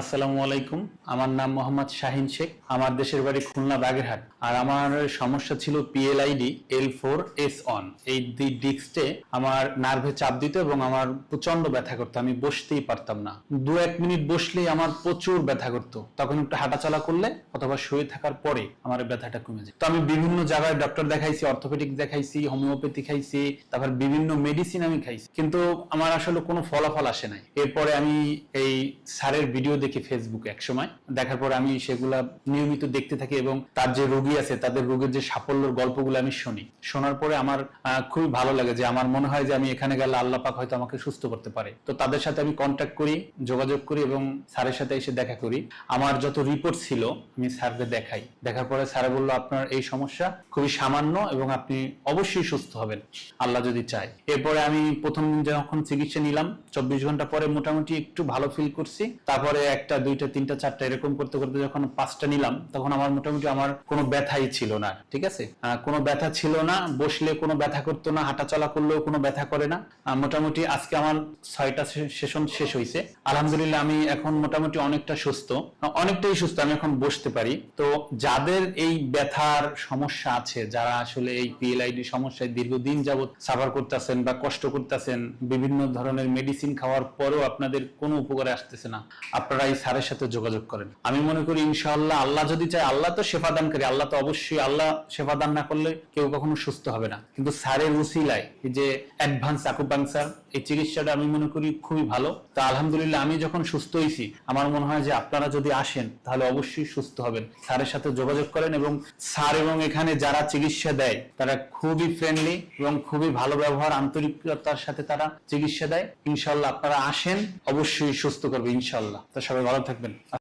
আসসালামু আলাইকুম। আমার নাম মোহাম্মদ শাহিন শেখ। আমার দেশের বাড়ি খুলনা বাগেরহাট। আর আমার সমস্যা ছিল PLID L four S on এই দুই ডিস্কটে আমার নার্ভে চাপ দিত এবং আমার প্রচণ্ড ব্যথা করতো। আমি বসতেই পারতাম না। দু এক মিনিট বসলেই আমার প্রচুর ব্যথা করতো। তখন একটু হাঁটাচলা করলে অথবা শুয়ে থাকার পরে আমার ব্যথাটা কমে যায়। তো আমি বিভিন্ন জায়গায় ডক্টর দেখাইছি অর্থোপেডিক দেখাইছি হোমিওপ্যাথি খাইছি, তারপর বিভিন্ন মেডিসিন আমি খাইছি। কিন্তু আমার আসলে কোনো ফলাফল আসে নাই। এরপরে আমি এই স্যারের ভিডিও দেখি ফেসবুকে এক সময় দেখার পরে আমি সেগুলা নিয়মিত দেখতে থাকি এবং তার যে রোগী আছে, তাদের রোগের যে সাফল্যের গল্পগুলো আমি শুনি। শোনার পরে আমার খুবই ভালো লাগে যে আমার মনে হয় যে আমি এখানে গেলে আল্লাহ পাক হয়তো আমাকে সুস্থ করতে পারে। তো তাদের সাথে আমি কন্ট্যাক্ট করি, যোগাযোগ করি এবং স্যারের সাথে এসে দেখা করি। আমার যত রিপোর্ট ছিল, আমি স্যারকে দেখাই। দেখার পরে স্যার বলল, আপনার এই সমস্যা খুবই সামান্য এবং আপনি অবশ্যই সুস্থ হবেন। আল্লাহ যদি চায়। এরপরে আমি প্রথম যখন চিকিৎসা নিলাম, চব্বিশ ঘণ্টা পরে মোটামুটি একটু ভালো ফিল করছি। তারপরে একটা, দুইটা, তিনটা, চারটা এরকম করতে করতে যখন পাঁচটা নিলাম, তখন আমার মোটামুটি আমার কোনো ব্যথাই ছিল না, ঠিক আছে? কোনো ব্যথা ছিল না, বসলে কোনো ব্যথা করতো না হাঁটা চলা করলেও কোনো ব্যথা করে না। মোটামুটি আজকে আমার ছয়টা সেশন শেষ হয়েছে আলহামদুলিল্লাহ, আমি এখন মোটামুটি অনেকটা সুস্থ। অনেকটাই সুস্থ, আমি এখন বসতে পারি। তো যাদের এই ব্যথার সমস্যা আছে, যারা আসলে এই পিএলআইডি সমস্যায় দীর্ঘদিন যাবত সাফার করতেছেন বা কষ্ট করতেছেন, বিভিন্ন ধরনের মেডিসিন খাওয়ার পরেও আপনাদের কোনো উপকারে আসতেছে না, আপনারা এই স্যারের সাথে যোগাযোগ করেন। আমি মনে করি ইনশাআল্লাহ আল্লাহ যদি চায়, আল্লাহ তো সেবা দানকারী আল্লাহ তো অবশ্যই আল্লাহ সেবা দান না করলে কেউ কখনো সুস্থ হবে না। কিন্তু স্যারের উসিলায় যে অ্যাডভান্স আকুপাংসার এই চিকিৎসাটা আমি মনে করি খুবই ভালো। তা আলহামদুলিল্লাহ আমি যখন সুস্থ হয়েছি আমার মনে হয় যে আপনারা যদি আসেন, তাহলে অবশ্যই সুস্থ হবেন। স্যারের সাথে যোগাযোগ করেন এবং স্যার এবং এখানে যারা চিকিৎসা দেয়, তারা খুবই ফ্রেন্ডলি এবং খুবই ভালো ব্যবহার, আন্তরিকতার সাথে তারা চিকিৎসা দেয়। ইনশাল্লাহ আপনারা আসেন, অবশ্যই সুস্থ করবে ইনশাল্লাহ তো সবাই ভালো থাকবেন।